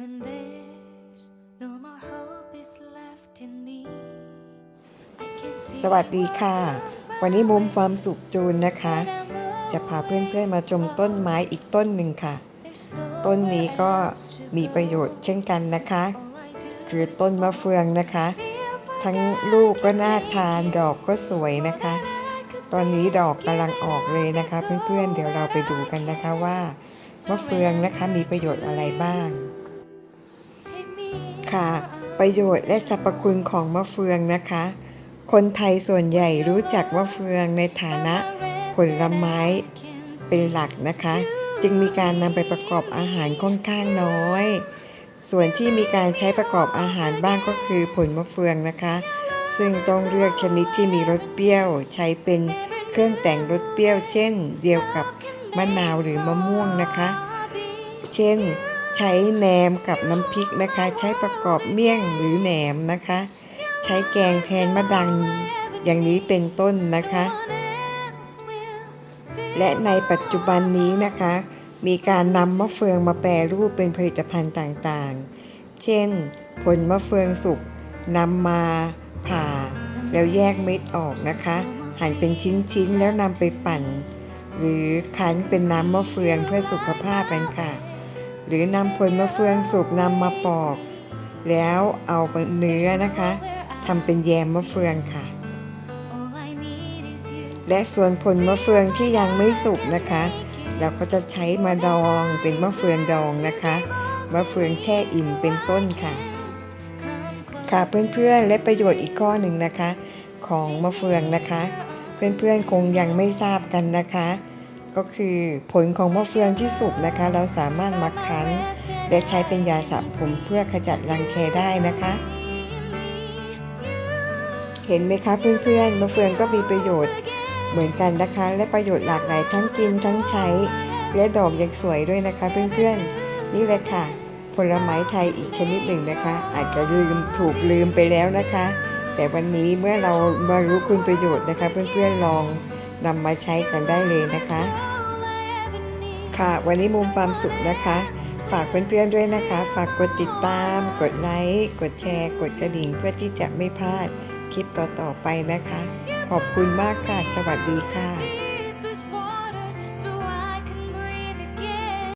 When there's no more hope is left in me I can see สวัสดีค่ะ วันนี้มุมความสุขจูนนะคะ จะพาเพื่อนๆมาชมต้นไม้อีกต้นหนึ่งค่ะ there's no ต้นนี้ก็มีประโยชน์เช่นกันนะคะ all I do คือต้นมะเฟืองนะคะ feels like ทั้งลูกก็น่าทานดอกก็สวยนะคะ ตอนนี้ดอกกำลังออกเลยนะคะ เพื่อนๆเดี๋ยวเราไปดูกันนะคะว่ามะเฟืองนะคะมีประโยชน์อะไรบ้าง take me ค่ะ ประโยชน์และสรรพคุณของมะเฟืองนะคะ คนไทยส่วนใหญ่รู้จักมะเฟืองในฐานะผลไม้เป็นหลักนะคะ จึงมีการนำไปประกอบอาหารค่อนข้างน้อย ส่วนที่มีการใช้ประกอบอาหารบ้างก็คือผลมะเฟืองนะคะ ซึ่งต้องเลือกชนิดที่มีรสเปรี้ยว ใช้เป็นเครื่องแต่งรสเปรี้ยว เช่น เดียวกับมะนาวหรือมะม่วงนะคะ เช่น ใช้แหนมกับน้ำพริกนะคะ ใช้ประกอบเมี่ยงหรือแหนมนะคะ ใช้แกงแทนมะดังอย่างนี้เป็นต้นนะคะ และในปัจจุบันนี้นะคะ มีการนำมะเฟืองมาแปรรูปเป็นผลิตภัณฑ์ต่างๆ เช่น ผลมะเฟืองสุกนำมาผ่า แล้วแยกเม็ดออกนะคะ หั่นเป็นชิ้นๆ แล้วนำไปปั่น หรือคั้นเป็นน้ำมะเฟืองเพื่อสุขภาพกันค่ะ หรือนำผลมะเฟืองสุกนำมาปอก แล้วเอาเนื้อนะคะทำเป็นแยมมะเฟืองค่ะ และส่วนผลมะเฟืองที่ยังไม่สุกนะคะ เราก็จะใช้มาดองเป็นมะเฟืองดองนะคะมะเฟืองแช่อิ่มเป็นต้นค่ะ ค่ะเพื่อนๆและประโยชน์อีกข้อหนึ่งนะคะ ของมะเฟืองนะคะ เพื่อนๆคงยังไม่ทราบกันนะคะ ก็คือผลของมะเฟืองที่สุกนะคะ เราสามารถมาคั้นและใช้เป็นยาสระผมเพื่อขจัดรังแคได้นะคะ เห็นไหมคะเพื่อนๆมะเฟืองก็มีประโยชน์เหมือนกันนะคะ และประโยชน์หลากหลายทั้งกินทั้งใช้ และดอกยังสวยด้วยนะคะ เพื่อนๆ นี่เลยค่ะ ผลไม้ไทยอีกชนิดหนึ่งนะคะ อาจจะลืมถูกลืมไปแล้วนะคะ แต่วันนี้เมื่อเรามารู้คุณประโยชน์นะคะ เพื่อนๆลองนำมาใช้กันได้เลยนะคะ ค่ะ วันนี้มุมความสุขนะคะ ฝากเพื่อนๆด้วยนะคะ ฝากกดติดตาม กดไลค์กดแชร์ กดกระดิ่งเพื่อที่จะไม่พลาดคลิปต่อๆไปนะคะ ขอบคุณมากค่ะ สวัสดีค่ะ